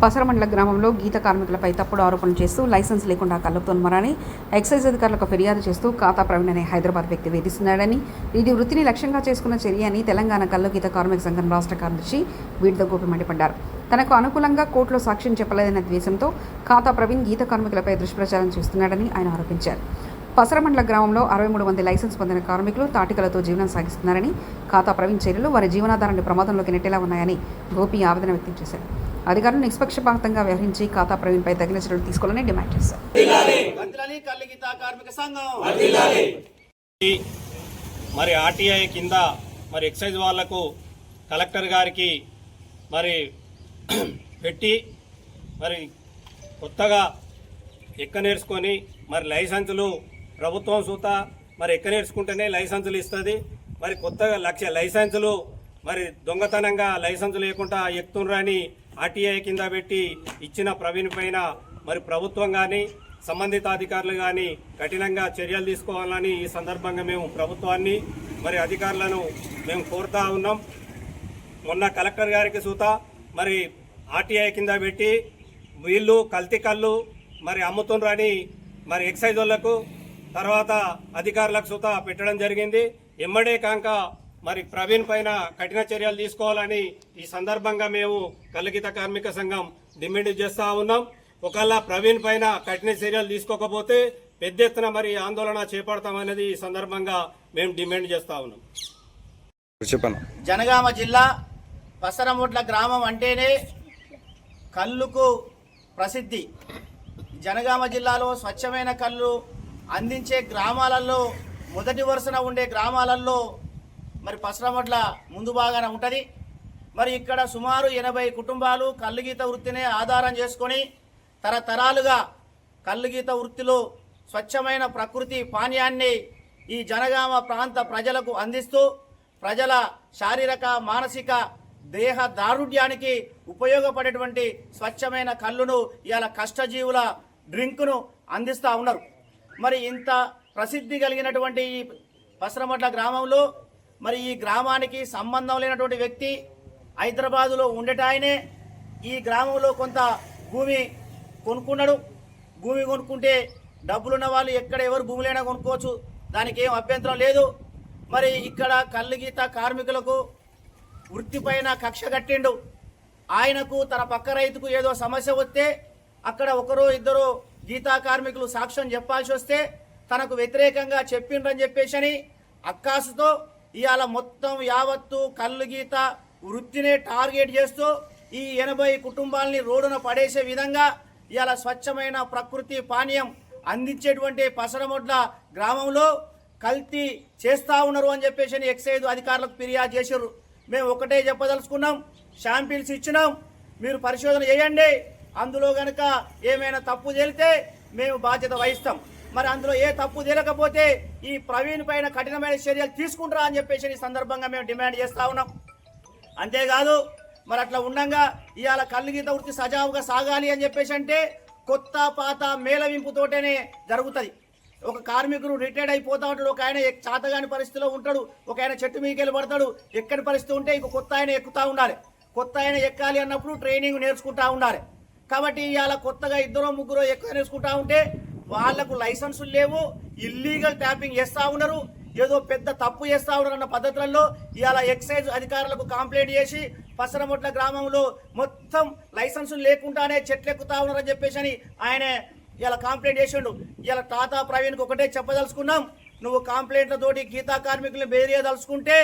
పసరమండల గ్రామంలో గీత కార్మికులపై తప్పుడు ఆరోపణలు చేస్తూ లైసెన్స్ లేకుండా కలుపుతున్నారని ఎక్సైజ్ అధికారులకు ఫిర్యాదు చేస్తూ ఖాతా ప్రవీణ్ అనే హైదరాబాద్ వ్యక్తి వేధిస్తున్నాడని ఇది వృత్తిని లక్ష్యంగా చేసుకున్న చర్య అని తెలంగాణ కల్లు గీత కార్మిక సంఘం రాష్ట్ర కార్యదర్శి వీడితో గోపి మండిపడ్డారు. తనకు అనుకూలంగా కోర్టులో సాక్ష్యం చెప్పలేదన్న ద్వేషంతో ఖాతా ప్రవీణ్ గీత కార్మికులపై దుష్ప్రచారం చేస్తున్నాడని ఆయన ఆరోపించారు. పసరమండల గ్రామంలో అరవై మూడు మంది లైసెన్స్ పొందిన కార్మికులు తాటికలతో జీవనం సాగిస్తున్నారని ఖాతా ప్రవీణ్ చర్యలు వారి జీవనాధారాన్ని ప్రమాదంలోకి నెట్టేలా ఉన్నాయని గోపి ఆవేదన వ్యక్తం చేశారు. అధికారులు నిష్పక్షపాతంగా వ్యవహరించి ఖాతా ప్రవీణ్పై తగిన చర్యలు తీసుకోవాలని డిమాండ్ చేశారు. వర్ధిల్లాలి కల్లిగీత కార్మిక సంఘం. మరి ఆర్టీఐ కింద మరి ఎక్సైజ్ వాళ్ళకు కలెక్టర్ గారికి మరి పెట్టి మరి కొత్తగా ఎక్క నేర్చుకొని మరి లైసెన్సులు ప్రభుత్వం సూత మరి ఎక్క నేర్చుకుంటేనే లైసెన్సులు ఇస్తుంది. మరి కొత్తగా లక్ష లైసెన్సులు మరి దొంగతనంగా లైసెన్సు లేకుండా ఎక్కుతుండ్రని ఆర్టీఐ కింద పెట్టి ఇచ్చిన ప్రవీణ్ పైన మరి ప్రభుత్వం కానీ సంబంధిత అధికారులు కానీ కఠినంగా చర్యలు తీసుకోవాలని ఈ సందర్భంగా మేము ప్రభుత్వాన్ని మరి అధికారులను మేము కోరుతా ఉన్నాం. మొన్న కలెక్టర్ గారికి సూత మరి ఆర్టీఐ కింద పెట్టి వీళ్ళు కల్తీ కళ్ళు మరి అమ్ముతుండ్రని మరి ఎక్సైజ్ వాళ్ళకు తర్వాత అధికారులకు సూత పెట్టడం జరిగింది. ఎమ్మడే కాక మరి ప్రవీణ్ పైన కఠిన చర్యలు తీసుకోవాలని ఈ సందర్భంగా మేము కలగిత కార్మిక సంఘం డిమాండ్ చేస్తా ఉన్నాం. ఒకవేళ ప్రవీణ్ పైన కఠిన చర్యలు తీసుకోకపోతే పెద్ద ఎత్తున మరి ఆందోళన చేపడతామనేది ఈ సందర్భంగా మేము డిమాండ్ చేస్తా ఉన్నాం. చెప్పను. జనగామ జిల్లా పసరముట్ల గ్రామం అంటేనే కళ్ళుకు ప్రసిద్ధి. జనగామ జిల్లాలో స్వచ్ఛమైన కళ్ళు అందించే గ్రామాలలో మొదటి వరుసన ఉండే గ్రామాలలో మరి పసరమట్ల ముందు బాగానే ఉంటుంది. మరి ఇక్కడ సుమారు ఎనభై కుటుంబాలు కల్లుగీత వృత్తినే ఆధారం చేసుకొని తరతరాలుగా కల్లుగీత వృత్తిలో స్వచ్ఛమైన ప్రకృతి పానీయాన్ని ఈ జనగామ ప్రాంత ప్రజలకు అందిస్తూ ప్రజల శారీరక మానసిక దేహ దారుఢ్యానికి ఉపయోగపడేటువంటి స్వచ్ఛమైన కళ్ళును ఇవాళ కష్టజీవుల డ్రింక్ను అందిస్తూ ఉన్నారు. మరి ఇంత ప్రసిద్ధి కలిగినటువంటి ఈ పసరమట్ల గ్రామంలో మరి ఈ గ్రామానికి సంబంధం లేనటువంటి వ్యక్తి హైదరాబాదులో ఉండటాయనే ఈ గ్రామంలో కొంత భూమి కొనుక్కున్నాడు. భూమి కొనుక్కుంటే డబ్బులున్న వాళ్ళు ఎక్కడ ఎవరు భూములైనా కొనుక్కోవచ్చు. దానికి ఏం అభ్యంతరం లేదు. మరి ఇక్కడ కళ్ళు గీత కార్మికులకు వృత్తిపైన కక్ష కట్టిండు. ఆయనకు తన పక్క రైతుకు ఏదో సమస్య వస్తే అక్కడ ఒకరు ఇద్దరు గీతా కార్మికులు సాక్ష్యం చెప్పాల్సి వస్తే తనకు వ్యతిరేకంగా చెప్పిండ్రని చెప్పేసి అక్కాసుతో ఇవాళ మొత్తం యావత్తు కళ్ళు గీత వృత్తినే టార్గెట్ చేస్తూ ఈ ఎనభై కుటుంబాలని రోడ్డున పడేసే విధంగా ఇవాళ స్వచ్ఛమైన ప్రకృతి పానీయం అందించేటువంటి పసరమొడ్ల గ్రామంలో కల్తీ చేస్తూ ఉన్నారు అని చెప్పేసి ఎక్సైజ్ అధికారులకు ఫిర్యాదు చేశారు మేము ఒకటే చెప్పదలుచుకున్నాం షాంపిల్స్ ఇచ్చినాం మీరు పరిశోధన చేయండి అందులో కనుక ఏమైనా తప్పు తేలితే మేము బాధ్యత వహిస్తాం. మరి అందులో ఏ తప్పు తేలకపోతే ఈ ప్రవీణ్ పైన కఠినమైన చర్యలు తీసుకుంటారా అని చెప్పేసి ఈ సందర్భంగా మేము డిమాండ్ చేస్తా ఉన్నాం. అంతేకాదు మరి అట్లా ఉండంగా ఇవాళ కళ్ళు గీత వృత్తి సజావుగా సాగాలి అని చెప్పేసి అంటే కొత్త పాత మేళవింపుతోటనే జరుగుతుంది. ఒక కార్మికుడు రిటైర్డ్ అయిపోతా ఉంటాడు ఒక ఆయన ఎక్- చాతగాని పరిస్థితిలో ఉంటాడు ఒక ఆయన చెట్టు మీకెళ్ళి పడతాడు ఎక్కడి పరిస్థితి ఉంటే ఇంకో కొత్త ఆయన ఎక్కుతా ఉండాలి. కొత్త ఆయన ఎక్కాలి అన్నప్పుడు ట్రైనింగ్ నేర్చుకుంటా ఉండాలి. కాబట్టి ఇవాళ కొత్తగా ఇద్దరు ముగ్గురు ఎక్కువ నేర్చుకుంటా ఉంటే వాళ్ళకు లైసెన్సులు లేవు ఇల్లీగల్ ట్యాపింగ్ చేస్తా ఉన్నారు ఏదో పెద్ద తప్పు చేస్తా ఉన్నారు అన్న పద్ధతులలో ఇవాళ ఎక్సైజ్ అధికారులకు కంప్లైంట్ చేసి పసరమొట్ల గ్రామంలో మొత్తం లైసెన్సులు లేకుండానే చెట్లు ఎక్కుతా ఉన్నారని చెప్పేసి అని ఆయన ఇలా కంప్లైంట్ చేసిండు. ఇలా తాతా ప్రవీణ్కి ఒకటే చెప్పదలుచుకున్నాం. నువ్వు కంప్లైంట్లతోటి గీతా కార్మికులను బెదిరియదలుచుకుంటే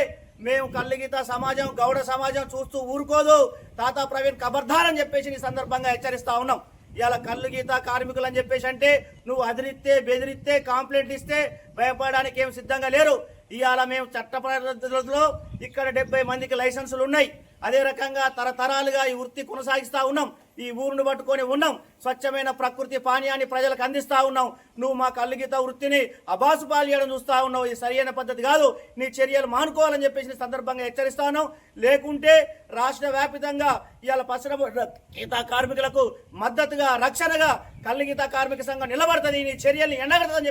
మేము కళ్ళు గీత సమాజం గౌడ సమాజం చూస్తూ ఊరుకోదు. తాతా ప్రవీణ్ కబర్ధారని అని చెప్పేసి ఈ సందర్భంగా హెచ్చరిస్తా ఉన్నాం. ఇవాళ కళ్ళు గీత కార్మికులు అని చెప్పేసి అంటే నువ్వు అదిరిస్తే బెదిరిస్తే కాంప్లైంట్ ఇస్తే భయపడడానికి ఏం సిద్ధంగా లేరు. ఇవాళ మేము చట్ట పరిధిలో ఇక్కడ డెబ్బై మందికి లైసెన్సులు ఉన్నాయి. అదే రకంగా తరతరాలుగా ఈ వృత్తి కొనసాగిస్తూ ఉన్నాం. ఈ ఊరును పట్టుకొని ఉన్నాం. స్వచ్ఛమైన ప్రకృతి పానీయాన్ని ప్రజలకు అందిస్తా ఉన్నాం. నువ్వు మా కల్లుగీత వృత్తిని అబాసు పాలియడం చూస్తూ ఉన్నావు. ఇది సరైన పద్ధతి కాదు. నీ చర్యలు మానుకోవాలని చెప్పేసి సందర్భంగా హెచ్చరిస్తా ఉన్నాం. లేకుంటే రాష్ట్ర వ్యాపితంగా ఇవాళ పసర గీత కార్మికులకు మద్దతుగా రక్షణగా కల్లుగీత కార్మిక సంఘం నిలబడుతుంది. నీ చర్యల్ని ఎండగడుతుందని